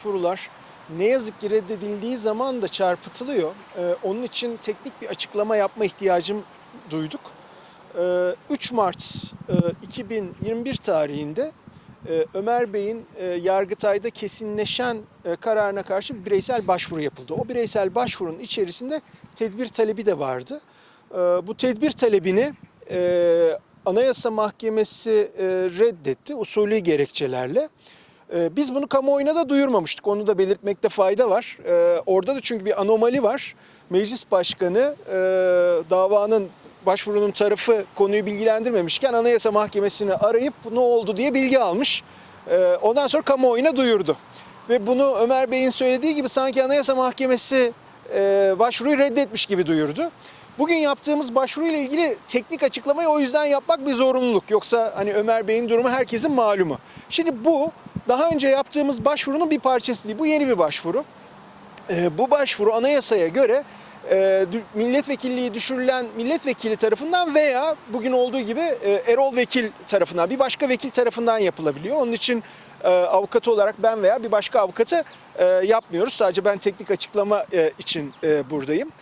başvurular ne yazık ki reddedildiği zaman da çarpıtılıyor. Ee, onun için teknik bir açıklama yapma ihtiyacım duyduk. Ee, 3 Mart e, 2021 tarihinde e, Ömer Bey'in e, Yargıtay'da kesinleşen e, kararına karşı bir bireysel başvuru yapıldı. O bireysel başvurunun içerisinde tedbir talebi de vardı. Ee, Bu tedbir talebini e, Anayasa Mahkemesi e, reddetti usulü gerekçelerle. Ee, Biz bunu kamuoyuna da duyurmamıştık. Onu da belirtmekte fayda var. Ee, Orada da çünkü bir anomali var. Meclis Başkanı e, davanın başvurunun tarafı konuyu bilgilendirmemişken Anayasa Mahkemesi'ni arayıp ne oldu diye bilgi almış. Ee, Ondan sonra kamuoyuna duyurdu. Ve bunu Ömer Bey'in söylediği gibi sanki Anayasa Mahkemesi e, başvuruyu reddetmiş gibi duyurdu. Bugün yaptığımız başvuruyla ilgili teknik açıklamayı o yüzden yapmak bir zorunluluk. Yoksa hani Ömer Bey'in durumu herkesin malumu. Şimdi bu daha önce yaptığımız başvurunun bir parçası değil. Bu yeni bir başvuru. Ee, bu başvuru anayasaya göre e, milletvekilliği düşürülen milletvekili tarafından veya bugün olduğu gibi e, Erol Vekil tarafından bir başka vekil tarafından yapılabiliyor. Onun için e, avukat olarak ben veya bir başka avukatı e, yapmıyoruz. Sadece ben teknik açıklama e, için e, buradayım.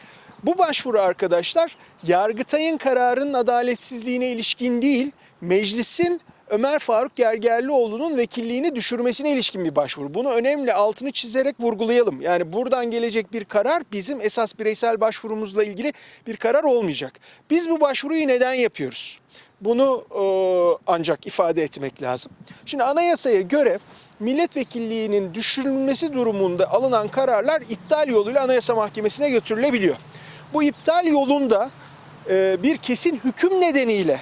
Bu başvuru arkadaşlar Yargıtay'ın kararının adaletsizliğine ilişkin değil, meclisin Ömer Faruk Gergerlioğlu'nun vekilliğini düşürmesine ilişkin bir başvuru. Bunu önemli altını çizerek vurgulayalım. Yani buradan gelecek bir karar bizim esas bireysel başvurumuzla ilgili bir karar olmayacak. Biz bu başvuruyu neden yapıyoruz? Bunu e, ancak ifade etmek lazım. Şimdi anayasaya göre milletvekilliğinin düşürülmesi durumunda alınan kararlar iptal yoluyla Anayasa Mahkemesi'ne götürülebiliyor. Bu iptal yolunda e, bir kesin hüküm nedeniyle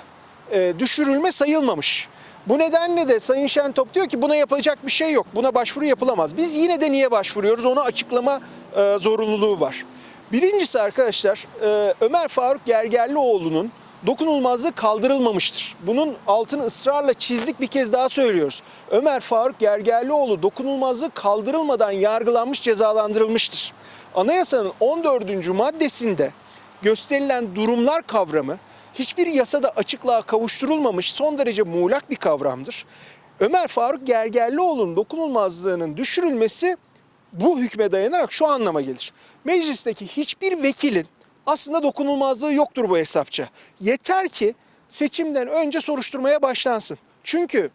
e, düşürülme sayılmamış. Bu nedenle de Sayın Şentop diyor ki buna yapacak bir şey yok. Buna başvuru yapılamaz. Biz yine de niye başvuruyoruz onu açıklama e, zorunluluğu var. Birincisi arkadaşlar e, Ömer Faruk Gergerlioğlu'nun dokunulmazlığı kaldırılmamıştır. Bunun altını ısrarla çizdik bir kez daha söylüyoruz. Ömer Faruk Gergerlioğlu dokunulmazlığı kaldırılmadan yargılanmış cezalandırılmıştır. Anayasanın 14. maddesinde gösterilen durumlar kavramı hiçbir yasada açıklığa kavuşturulmamış son derece muğlak bir kavramdır. Ömer Faruk Gergerlioğlu'nun dokunulmazlığının düşürülmesi bu hükme dayanarak şu anlama gelir. Meclisteki hiçbir vekilin aslında dokunulmazlığı yoktur bu hesapça. Yeter ki seçimden önce soruşturmaya başlansın. Çünkü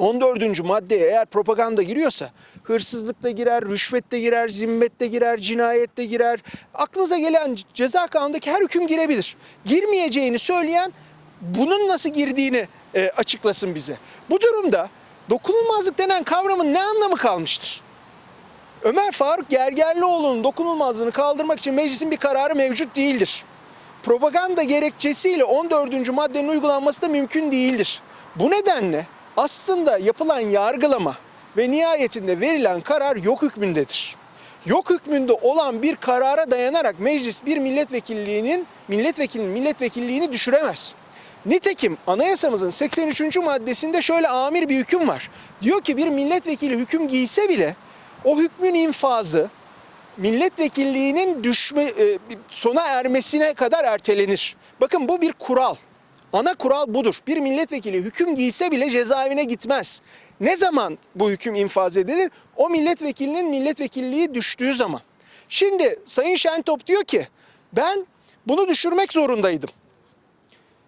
14. maddeye eğer propaganda giriyorsa hırsızlık da girer, rüşvet de girer, zimmet de girer, cinayet de girer. Aklınıza gelen ceza kanundaki her hüküm girebilir. Girmeyeceğini söyleyen bunun nasıl girdiğini e, açıklasın bize. Bu durumda dokunulmazlık denen kavramın ne anlamı kalmıştır? Ömer Faruk Gergerlioğlu'nun dokunulmazlığını kaldırmak için meclisin bir kararı mevcut değildir. Propaganda gerekçesiyle 14. maddenin uygulanması da mümkün değildir. Bu nedenle aslında yapılan yargılama ve nihayetinde verilen karar yok hükmündedir. Yok hükmünde olan bir karara dayanarak meclis bir milletvekilliğinin milletvekilinin milletvekilliğini düşüremez. Nitekim anayasamızın 83. maddesinde şöyle amir bir hüküm var. Diyor ki bir milletvekili hüküm giyse bile o hükmün infazı milletvekilliğinin düşme e, sona ermesine kadar ertelenir. Bakın bu bir kural. Ana kural budur. Bir milletvekili hüküm giyse bile cezaevine gitmez. Ne zaman bu hüküm infaz edilir? O milletvekilinin milletvekilliği düştüğü zaman. Şimdi Sayın Şentop diyor ki ben bunu düşürmek zorundaydım.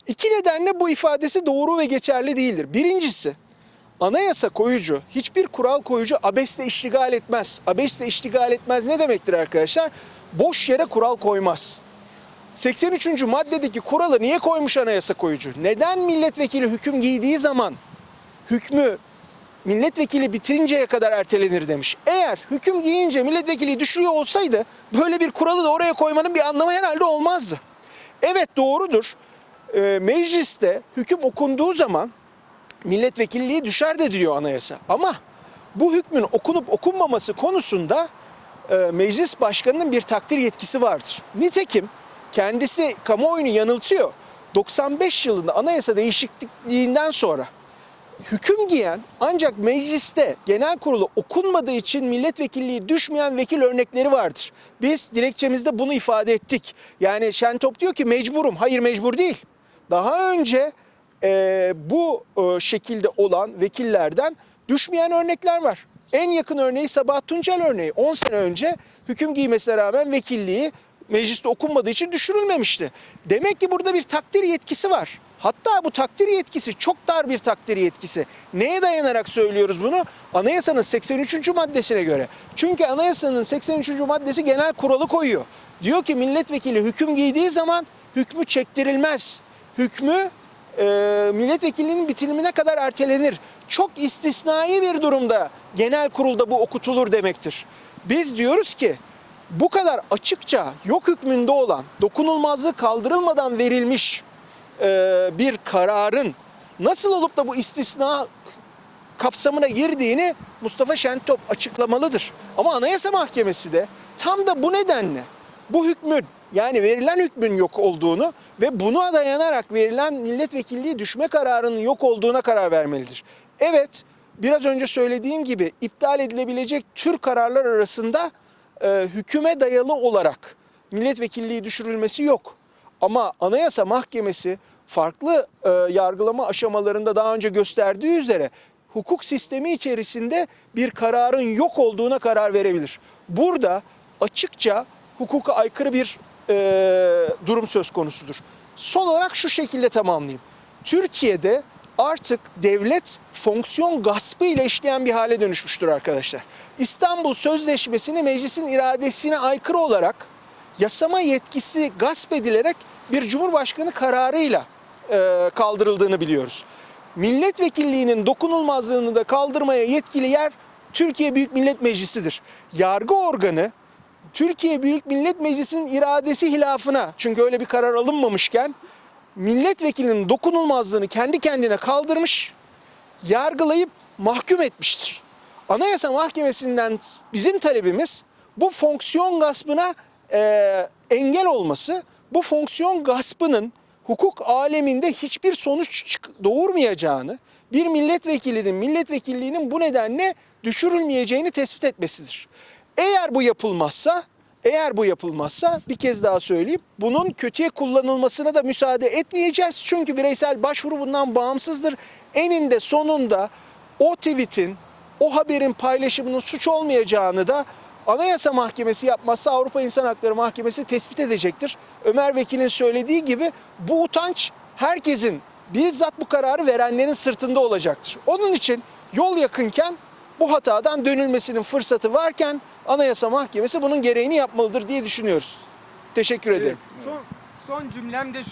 İki nedenle bu ifadesi doğru ve geçerli değildir. Birincisi anayasa koyucu, hiçbir kural koyucu abesle iştigal etmez. Abesle iştigal etmez ne demektir arkadaşlar? Boş yere kural koymaz. 83. maddedeki kuralı niye koymuş anayasa koyucu? Neden milletvekili hüküm giydiği zaman hükmü milletvekili bitirinceye kadar ertelenir demiş. Eğer hüküm giyince milletvekili düşürüyor olsaydı böyle bir kuralı da oraya koymanın bir anlamı herhalde olmazdı. Evet doğrudur. Ee, mecliste hüküm okunduğu zaman milletvekilliği düşer de diyor anayasa. Ama bu hükmün okunup okunmaması konusunda e, meclis başkanının bir takdir yetkisi vardır. Nitekim kendisi kamuoyunu yanıltıyor. 95 yılında anayasa değişikliğinden sonra hüküm giyen ancak mecliste genel kurulu okunmadığı için milletvekilliği düşmeyen vekil örnekleri vardır. Biz dilekçemizde bunu ifade ettik. Yani Şentop diyor ki mecburum. Hayır mecbur değil. Daha önce e, bu e, şekilde olan vekillerden düşmeyen örnekler var. En yakın örneği Sabah Tuncel örneği. 10 sene önce hüküm giymesine rağmen vekilliği mecliste okunmadığı için düşürülmemişti. Demek ki burada bir takdir yetkisi var. Hatta bu takdir yetkisi çok dar bir takdir yetkisi. Neye dayanarak söylüyoruz bunu? Anayasanın 83. maddesine göre. Çünkü anayasanın 83. maddesi genel kuralı koyuyor. Diyor ki milletvekili hüküm giydiği zaman hükmü çektirilmez. Hükmü e, milletvekilinin bitirimine kadar ertelenir. Çok istisnai bir durumda genel kurulda bu okutulur demektir. Biz diyoruz ki bu kadar açıkça yok hükmünde olan dokunulmazlığı kaldırılmadan verilmiş e, bir kararın nasıl olup da bu istisna kapsamına girdiğini Mustafa Şentop açıklamalıdır. Ama Anayasa Mahkemesi de tam da bu nedenle bu hükmün yani verilen hükmün yok olduğunu ve buna dayanarak verilen milletvekilliği düşme kararının yok olduğuna karar vermelidir. Evet biraz önce söylediğim gibi iptal edilebilecek tür kararlar arasında e, hüküme dayalı olarak milletvekilliği düşürülmesi yok. Ama Anayasa Mahkemesi farklı e, yargılama aşamalarında daha önce gösterdiği üzere hukuk sistemi içerisinde bir kararın yok olduğuna karar verebilir. Burada açıkça hukuka aykırı bir e, durum söz konusudur. Son olarak şu şekilde tamamlayayım. Türkiye'de artık devlet fonksiyon gaspı ile işleyen bir hale dönüşmüştür arkadaşlar. İstanbul Sözleşmesi'ni meclisin iradesine aykırı olarak yasama yetkisi gasp edilerek bir cumhurbaşkanı kararıyla e, kaldırıldığını biliyoruz. Milletvekilliğinin dokunulmazlığını da kaldırmaya yetkili yer Türkiye Büyük Millet Meclisi'dir. Yargı organı Türkiye Büyük Millet Meclisi'nin iradesi hilafına çünkü öyle bir karar alınmamışken milletvekilinin dokunulmazlığını kendi kendine kaldırmış, yargılayıp mahkum etmiştir. Anayasa Mahkemesi'nden bizim talebimiz bu fonksiyon gaspına e, engel olması, bu fonksiyon gaspının hukuk aleminde hiçbir sonuç doğurmayacağını, bir milletvekilinin milletvekilliğinin bu nedenle düşürülmeyeceğini tespit etmesidir. Eğer bu yapılmazsa, eğer bu yapılmazsa bir kez daha söyleyeyim, bunun kötüye kullanılmasına da müsaade etmeyeceğiz. Çünkü bireysel başvuru bundan bağımsızdır. Eninde sonunda o tweetin, o haberin paylaşımının suç olmayacağını da Anayasa Mahkemesi yapmazsa Avrupa İnsan Hakları Mahkemesi tespit edecektir. Ömer Vekil'in söylediği gibi bu utanç herkesin bizzat bu kararı verenlerin sırtında olacaktır. Onun için yol yakınken bu hatadan dönülmesinin fırsatı varken Anayasa Mahkemesi bunun gereğini yapmalıdır diye düşünüyoruz. Teşekkür ederim. Son, son cümlem de şu.